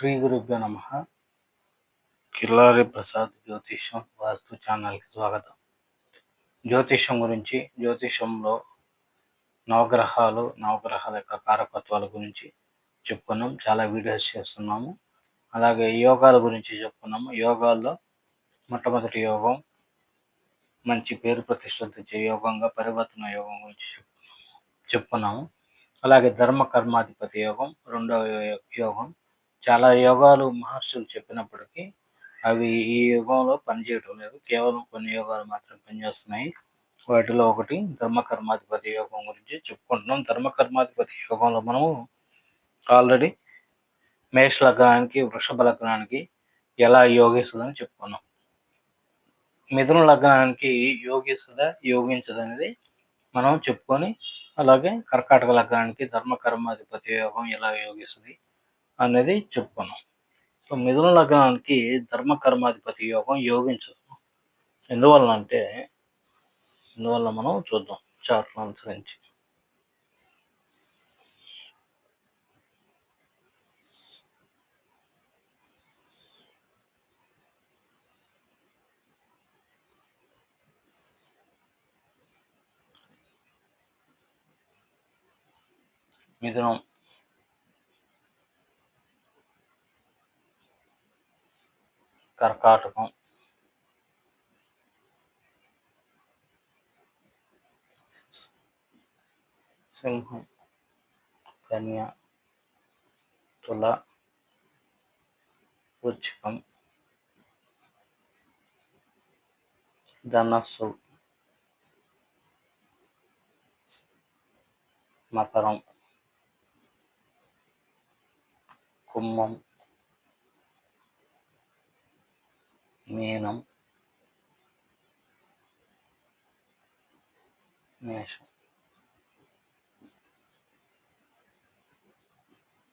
శ్రీ గురుభ్యో నమ. కిల్లారి ప్రసాద్ జ్యోతిష్యం వాస్తు ఛానల్కి స్వాగతం. జ్యోతిష్యం గురించి జ్యోతిష్యంలో నవగ్రహాలు నవగ్రహాల యొక్క కారకత్వాల గురించి చెప్పుకున్నాం చాలా వీడియోస్ చేస్తున్నాము. అలాగే యోగాల గురించి చెప్పుకున్నాము. యోగాల్లో మొట్టమొదటి యోగం మంచి పేరు ప్రతిష్టలు తెచ్చే యోగంగా పరివర్తన యోగం గురించి చెప్పుకున్నాము. చెప్పుకున్నాము అలాగే ధర్మ కర్మాధిపతి యోగం రెండవ యోగం చాలా యోగాలు మహర్షులు చెప్పినప్పటికీ అవి ఈ యుగంలో పనిచేయటం లేదు. కేవలం కొన్ని యోగాలు మాత్రం పనిచేస్తున్నాయి. వాటిలో ఒకటి ధర్మకర్మాధిపతి యోగం గురించి చెప్పుకుంటున్నాం. ధర్మకర్మాధిపతి యోగంలో మనము ఆల్రెడీ మేష లగ్నానికి వృషభ లగ్నానికి ఎలా యోగిస్తుందని చెప్పుకున్నాం. మిథున లగ్నానికి యోగిస్తుందా యోగించదు అనేది మనం చెప్పుకొని అలాగే కర్కాటక లగ్నానికి ధర్మకర్మాధిపతి యోగం ఎలా యోగిస్తుంది అనేది చెప్పుకున్నాం. సో మిథున లగ్నానికి ధర్మ కర్మాధిపతి యోగం యోగించదు. ఎందువల్ల అంటే ఎందువల్ల మనం చూద్దాం చార్ట్ను అనుసరించి. మిథునం కర్కాటకం సింహం కన్య తుల వృచ్చికం ధనస్సు మకరం కుంభం మీనం. మేషం.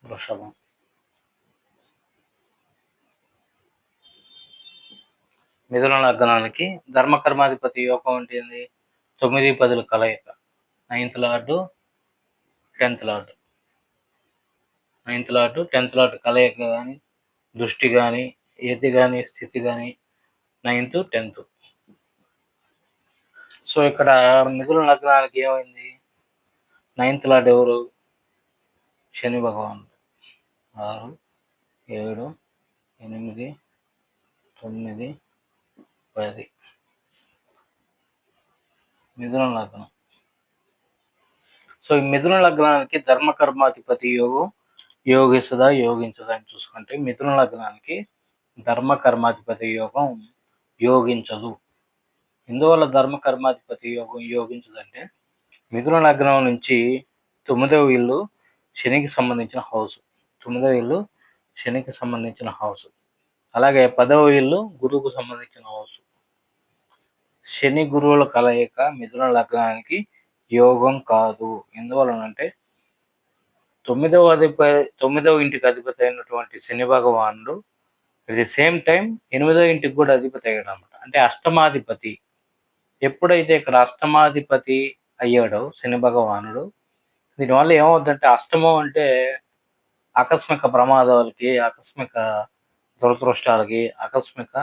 వృషభం. మిథున లగ్నానికి ధర్మకర్మాధిపతి యోగం ఉంటుంది. తొమ్మిది పదుల కలయిక. Ninth lord tenth lord. Ninth lord tenth lord కలయిక కానీ దృష్టి కానీ ఏది కానీ స్థితి కానీ నైన్త్ టెన్త్. సో ఇక్కడ మిగులు లగ్నానికి ఏమైంది? నైన్త్ లార్డ్ ఎవరు? శని భగవానుడు ఆరు ఏడు ఎనిమిది తొమ్మిది పది. మిథున లగ్నం. సో ఈ మిథున లగ్నానికి ధర్మకర్మాధిపతి యోగం యోగిస్తుందా? యోగించదా? అని చూసుకుంటే మిథున లగ్నానికి ధర్మకర్మాధిపతి యోగం యోగం యోగించదు. ఎందువల్ల ధర్మకర్మాధిపతి యోగం యోగించదంటే మిథున లగ్నం నుంచి తొమ్మిదవ ఇల్లు శనికి సంబంధించిన హౌస్ తొమ్మిదవ ఇల్లు శనికి సంబంధించిన హౌస్ అలాగే పదవ ఇల్లు గురువుకు సంబంధించిన హౌస్ శని గురువుల కలయిక మిథున లగ్నానికి యోగం కాదు. ఎందువలనంటే తొమ్మిదవ అధిపతి తొమ్మిదవ ఇంటికి అధిపతి అయినటువంటి శని భగవానుడు అట్ ది సేమ్ టైం ఎనిమిదో ఇంటికి కూడా అధిపతి అయ్యాడు అనమాట అంటే అష్టమాధిపతి. ఎప్పుడైతే ఇక్కడ అష్టమాధిపతి అయ్యాడో శని భగవానుడు దీనివల్ల ఏమవుతుందంటే అష్టమం అంటే ఆకస్మిక ప్రమాదాలకి ఆకస్మిక దురదృష్టాలకి ఆకస్మిక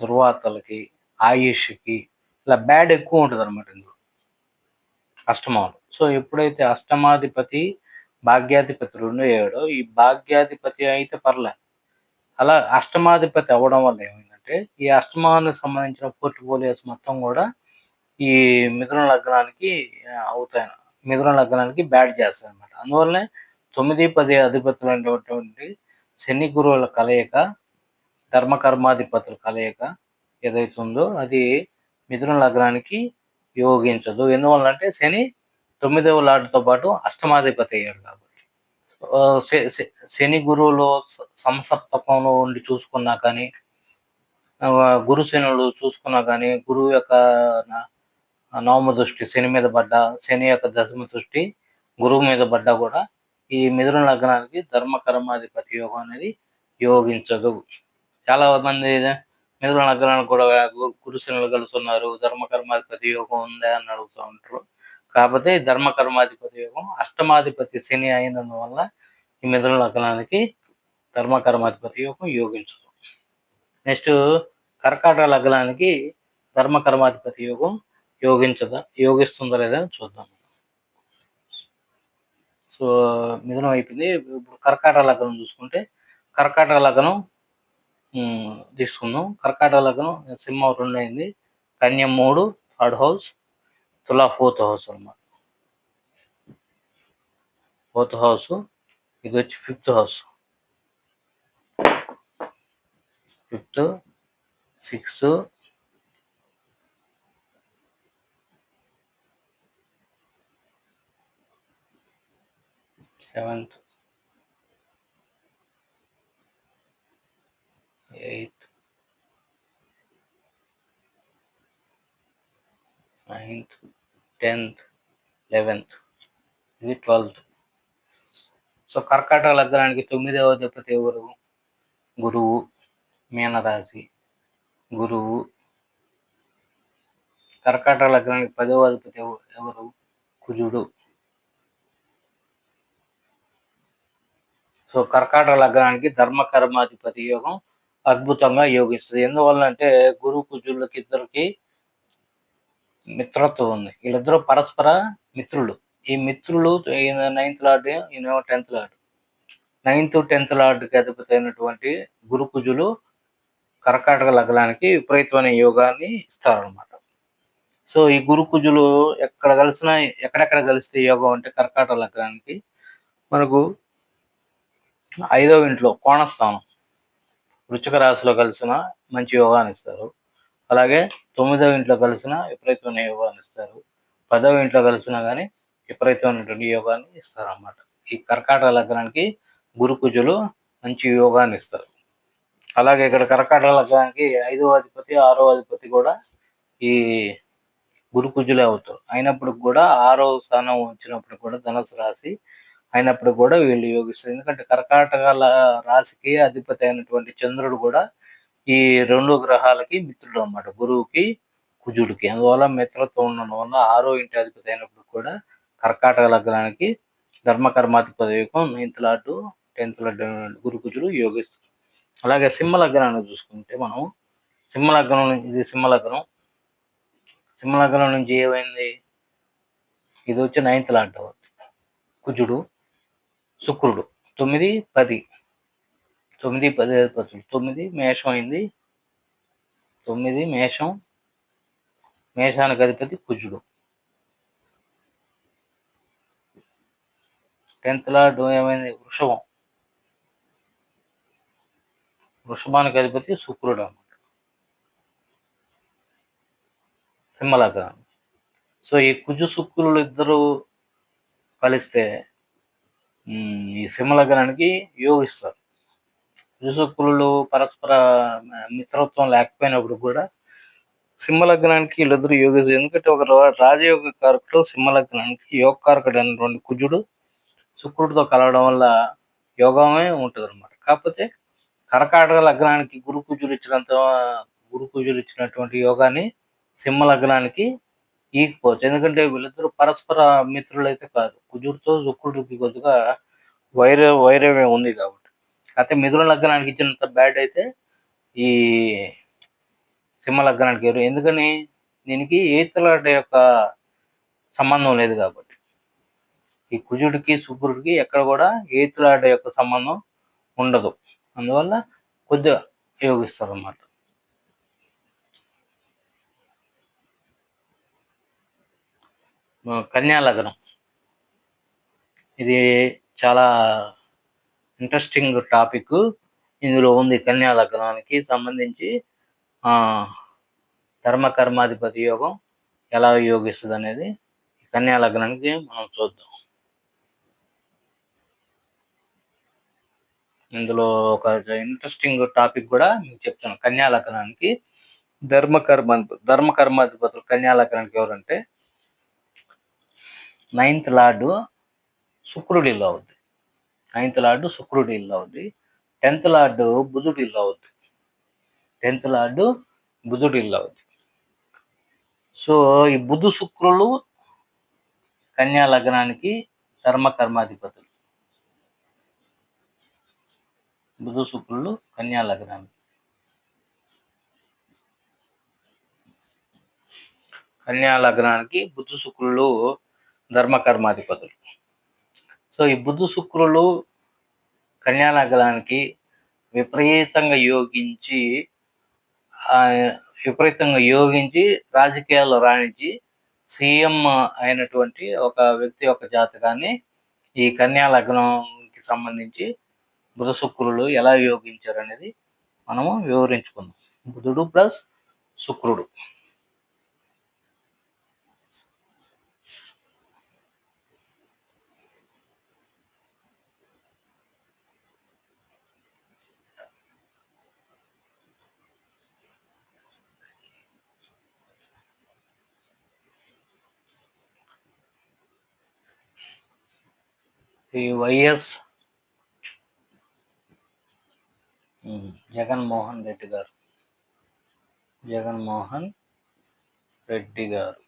దుర్వార్తలకి ఆయుష్కి ఇలా బ్యాడ్ ఎక్కువ ఉంటుంది అనమాట ఇందులో. అష్టమాలు. సో ఎప్పుడైతే అష్టమాధిపతి భాగ్యాధిపతి రెండు అయ్యాడో ఈ భాగ్యాధిపతి అయితే పర్లే. అలా అష్టమాధిపతి అవ్వడం వల్ల ఏమైందంటే ఈ అష్టమానికి సంబంధించిన పోర్ట్ఫోలియోస్ మొత్తం కూడా ఈ మిథున లగ్నానికి అవుతాయి మిథున లగ్నానికి బ్యాడ్ చేస్తాయి అనమాట అందువల్లనే తొమ్మిది పది అధిపతులు అనేటువంటి శని గురువుల కలయిక ధర్మకర్మాధిపతుల కలయిక ఏదైతుందో అది మిథున లగ్నానికి యోగించదు. ఎందువల్ల అంటే శని తొమ్మిదవ లాడ్తో పాటు అష్టమాధిపతి అయ్యాడు కాబట్టి. శని గురువులు సంసప్తకంలో ఉండి చూసుకున్నా కానీ గురుశనులు చూసుకున్నా కానీ గురువు యొక్క నవమ దృష్టి శని మీద పడ్డ శని యొక్క దశమ దృష్టి గురువు మీద పడ్డా కూడా ఈ మిథున లగ్నానికి ధర్మ కర్మాధిపతి యోగం అనేది యోగించదు. చాలా మంది మిథున లగ్నానికి కూడా గురుశనులు కలుస్తున్నారు ధర్మ కర్మాధిపతి యోగం ఉందా అని అడుగుతూ ఉంటారు. కాకపోతే ధర్మకర్మాధిపతి యోగం అష్టమాధిపతి శని అయినందువల్ల ఈ మిథున లగ్నానికి ధర్మకర్మాధిపతి యోగం యోగించదు. నెక్స్ట్ కర్కాటక లగ్నానికి ధర్మకర్మాధిపతి యోగం యోగించదా యోగిస్తుందా లేదా చూద్దాం. సో మిథునం అయిపోయింది. ఇప్పుడు కర్కాటక లగ్నం చూసుకుంటే కర్కాటక లగ్నం తీసుకుందాం. కర్కాటక లగ్నం సింహం రెండు అయింది కన్య మూడు థర్డ్ హౌస్ తులా ఫోర్త్ హౌస్ అనమాట ఫోర్త్ హౌస్ ఇది వచ్చి fifth house fifth sixth seventh eighth ninth tenth eleventh ఇది ట్వెల్త్. సో కర్కాటక లగ్నానికి తొమ్మిదవ అధిపతి ఎవరు? గురువు మీనరాశి గురువు. కర్కాటక లగ్నానికి పదవ అధిపతి ఎవరు? కుజుడు. సో కర్కాటక లగ్నానికి ధర్మ కర్మాధిపతి యోగం అద్భుతంగా యోగిస్తుంది. ఎందువల్ల అంటే గురు కుజులకి ఇద్దరికి మిత్రత్వం ఉంది. వీళ్ళిద్దరూ పరస్పర మిత్రులు. ఈ మిత్రులు నైన్త్ లార్డ్ ఈయన టెన్త్ లార్డ్ నైన్త్ టెన్త్ లార్డ్కి అధిపతి అయినటువంటి గురుకుజులు కర్కాటక లగ్నానికి విపరీతమైన యోగాన్ని ఇస్తారనమాట సో ఈ గురుకుజులు ఎక్కడ కలిసినా ఎక్కడెక్కడ కలిస్తే యోగం అంటే కర్కాటక లగ్నానికి మనకు ఐదవ ఇంట్లో కోణస్థానం. వృచ్చిక రాశిలో కలిసిన మంచి యోగాన్ని ఇస్తారు. అలాగే తొమ్మిదవ ఇంట్లో కలిసిన విపరీతమైన యోగాన్ని ఇస్తారు. పదవ ఇంట్లో కలిసినా కానీ విపరీతమైనటువంటి యోగాన్ని ఇస్తారు అన్నమాట ఈ కర్కాటక లగ్నానికి గురుకుజులు మంచి యోగాన్ని ఇస్తారు. అలాగే ఇక్కడ కర్కాటక లగ్నానికి ఐదవ అధిపతి ఆరో అధిపతి కూడా ఈ గురుకుజులే అవుతారు. అయినప్పుడు కూడా ఆరో స్థానం వచ్చినప్పుడు కూడా ధనుసు రాశి అయినప్పుడు కూడా వీళ్ళు యోగిస్తారు. ఎందుకంటే కర్కాటక రాశికి అధిపతి అయినటువంటి చంద్రుడు కూడా ఈ రెండు గ్రహాలకి మిత్రుడు అనమాట గురువుకి కుజుడికి. అందువల్ల మిత్రత్వం ఉండడం వల్ల ఆరో ఇంటి అధిపతి అయినప్పుడు కూడా కర్కాటక లగ్నానికి ధర్మకర్మాధిపతి యోగం నైన్త్ లార్డు టెన్త్ లార్డు గురు కుజుడు యోగిస్తుంది అలాగే సింహ లగ్నాన్ని చూసుకుంటే మనం సింహ లగ్నం ఇది సింహ లగ్నం. సింహ లగ్నం నుంచి ఏమైంది? ఇది వచ్చి నైన్త్ లాడ్ కుజుడు శుక్రుడు. తొమ్మిది పది. తొమ్మిది పది అధిపతులు తొమ్మిది మేషం అయింది. తొమ్మిది మేషం మేషానికి అధిపతి కుజుడు. టెన్త్ లార్డ్ ఏమైంది? వృషభం. వృషభానికి అధిపతి శుక్రుడు అన్నమాట. సింహలగ్నం. సో ఈ కుజు శుక్రులు ఇద్దరు కలిస్తే ఈ సింహలగ్నానికి యోగిస్తారు. కుజశుక్రులు పరస్పర మిత్రత్వం లేకపోయినప్పుడు కూడా సింహలగ్నానికి వీళ్ళిద్దరు యోగిస్తారు ఎందుకంటే ఒక రాజయోగ కారకుడు సింహలగ్నానికి యోగ కారకుడు అనేటువంటి కుజుడు శుక్రుడితో కలవడం వల్ల యోగమే ఉంటుంది అనమాట కాకపోతే కరకాటక లగ్నానికి గురు కుజులు ఇచ్చినంత గురు కుజులు ఇచ్చినటువంటి యోగాన్ని సింహ లగ్నానికి ఈకపోవచ్చు. ఎందుకంటే వీళ్ళిద్దరూ పరస్పర మిత్రులు అయితే కాదు. కుజుడితో శుక్రుడికి కొద్దిగా వైర వైరమే ఉంది కాబట్టి. అయితే మిథున లగ్నానికి ఇచ్చినంత బ్యాడ్ అయితే ఈ సింహ లగ్నానికి ఎవరు? ఎందుకని? దీనికి ఏతులాట యొక్క సంబంధం లేదు కాబట్టి. ఈ కుజుడికి శుక్రుడికి ఎక్కడ కూడా ఏతులాట యొక్క సంబంధం ఉండదు. అందువల్ల కొద్దిగా ఉపయోగిస్తారు అన్నమాట కన్యా లగ్నం. ఇది చాలా ఇంట్రెస్టింగ్ టాపిక్ ఇందులో ఉంది. కన్యా లగ్నానికి సంబంధించి ధర్మ కర్మాధిపతి యోగం ఎలా యోగిస్తుంది అనేది కన్యా లగ్నానికి మనం చూద్దాం. ఇందులో ఒక ఇంట్రెస్టింగ్ టాపిక్ కూడా మీకు చెప్తాను. కన్యా లగ్నానికి ధర్మకర్మాధిపతులు కర్మ కన్యా లగ్నానికి ఎవరంటే నైన్త్ లార్డు శుక్రుడిలో అవుతుంది అవుద్ది నైన్త్ లార్డు శుక్రుడు ఇల్లు అవుద్ది. టెన్త్ లార్డు బుధుడు ఇల్లు అవుద్ది. టెన్త్ లార్డు బుధుడు ఇల్లు అవుద్ది. సో ఈ బుధు శుక్రులు కన్యా లగ్నానికి ధర్మకర్మాధిపతులు కర్మాధిపతులు. శుక్రులు కన్యా లగ్నానికి. కన్యా లగ్నానికి బుధ శుక్రులు ధర్మకర్మాధిపతులు సో ఈ బుధ శుక్రులు కన్యా విపరీతంగా యోగించి విపరీతంగా యోగించి రాజకీయాల్లో రాణించి సీఎం అయినటువంటి ఒక వ్యక్తి యొక్క జాతకాన్ని ఈ కన్యా లగ్నంకి సంబంధించి బుధ శుక్రులు ఎలా యోగించారు అనేది మనము వివరించుకుందాం. బుధుడు ప్లస్ శుక్రుడు. ఈ వైఎస్ జగన్మోహన్ రెడ్డి గారు. జగన్మోహన్ రెడ్డి గారు.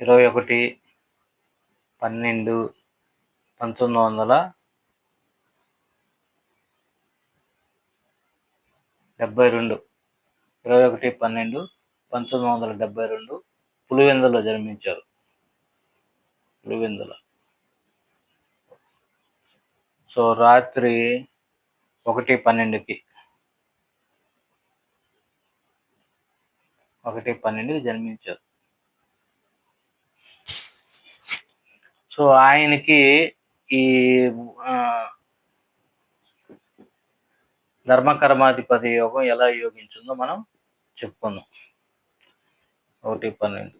ఇరవై ఒకటి పన్నెండు పంతొమ్మిది వందల డెబ్బై రెండు. ఇరవై ఒకటి పన్నెండు పంతొమ్మిది వందల డెబ్బై రెండు పులివెందులో జన్మించారు. పులివెందుల. సో రాత్రి ఒకటి పన్నెండుకి. ఒకటి పన్నెండుకి జన్మించారు. సో ఆయనకి ఈ ధర్మకర్మాధిపతి యోగం ఎలా యోగించిందో మనం చెప్పను. ఒకటి పన్నెండు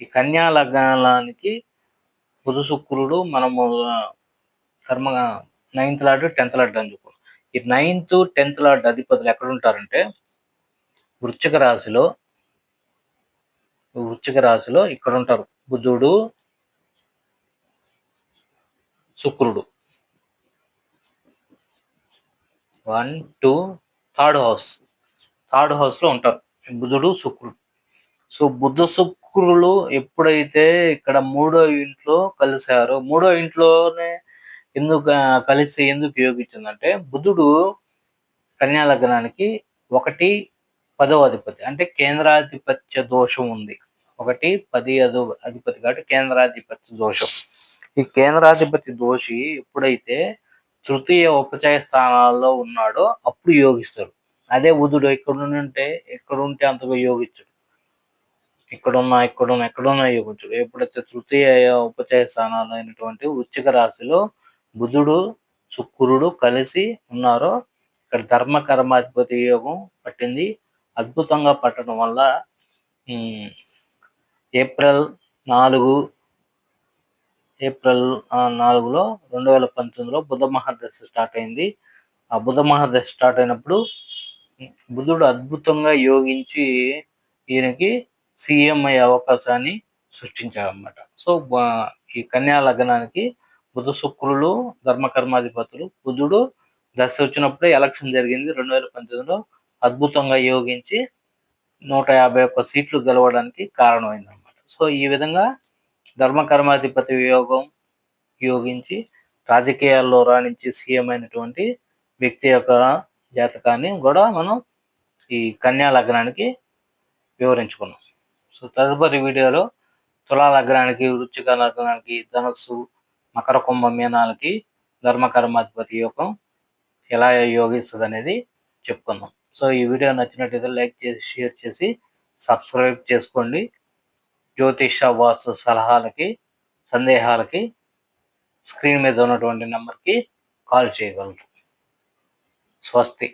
ఈ కన్యా లగ్నానికి బుధ శుక్రుడు మనము కర్మ నైన్త్ లాడ్ టెన్త్ లాడ్ అని చెప్పు ఈ నైన్త్ టెన్త్ లాడ్ అధిపతులు ఎక్కడ ఉంటారంటే వృశ్చిక రాశిలో వృశ్చిక రాశిలో ఇక్కడ ఉంటారు బుధుడు శుక్రుడు. One two third house. Third హౌస్లో ఉంటారు. బుధుడు శుక్రుడు. సో బుధ శుక్రులు ఎప్పుడైతే ఇక్కడ మూడో ఇంట్లో కలిశారో మూడో ఇంట్లోనే ఎందుకు కలిసి ఎందుకు ఉపయోగించిందంటే బుధుడు కన్యా లగ్నానికి ఒకటి పదవ అధిపతి అంటే కేంద్రాధిపత్య దోషం ఉంది. ఒకటి పది అదో అధిపతి కాబట్టి కేంద్రాధిపత్య దోషం. ఈ కేంద్రాధిపతి దోషి ఎప్పుడైతే తృతీయ ఉపచయ స్థానాల్లో ఉన్నాడో అప్పుడు యోగిస్తాడు. అదే బుధుడు ఎక్కడుంటే ఎక్కడుంటే అంతగా యోగించడు. ఇక్కడున్నా ఇక్కడున్నా ఎక్కడున్నా యోగించడు. ఎప్పుడైతే తృతీయ ఉపచయ స్థానాలు అయినటువంటి వృచ్చిక రాశిలో బుధుడు శుక్రుడు కలిసి ఉన్నారో ఇక్కడ ధర్మ కర్మాధిపతి యోగం పట్టింది. అద్భుతంగా పట్టడం వల్ల ఏప్రిల్ నాలుగు ఏప్రిల్ నాలుగులో రెండు వేల పంతొమ్మిదిలో బుధ మహాదశ స్టార్ట్ అయింది. ఆ బుధ మహాదశ స్టార్ట్ అయినప్పుడు బుధుడు అద్భుతంగా యోగించి ఈయనకి సీఎం అయ్యే అవకాశాన్ని సృష్టించాడనమాట సో ఈ కన్యా లగ్నానికి బుధ శుక్రులు ధర్మకర్మాధిపతులు బుధుడు దశ వచ్చినప్పుడే ఎలక్షన్ జరిగింది. రెండు వేల పంతొమ్మిదిలో అద్భుతంగా యోగించి నూట యాభై ఒక్క సీట్లు గెలవడానికి కారణమైందనమాట సో ఈ విధంగా ధర్మకర్మాధిపతి వియోగం యోగించి రాజకీయాల్లో రాణించి సీఎం అయినటువంటి వ్యక్తి యొక్క జాతకాన్ని కూడా మనం ఈ కన్యా లగ్నానికి వివరించుకున్నాం. సో తదుపరి వీడియోలో తులా లగ్నానికి వృచ్చిక లగ్నానికి ధనస్సు మకర కుంభ మీనాలకి ధర్మకర్మాధిపతి యోగం ఎలా యోగిస్తుంది అనేది చెప్పుకుందాం. సో ఈ వీడియో నచ్చినట్టయితే లైక్ చేసి షేర్ చేసి సబ్స్క్రైబ్ చేసుకోండి. జ్యోతిష వాస్తు సలహాలకి సందేహాలకి స్క్రీన్ మీద ఉన్నటువంటి నెంబర్కి కాల్ చేయగలరు స్వస్తి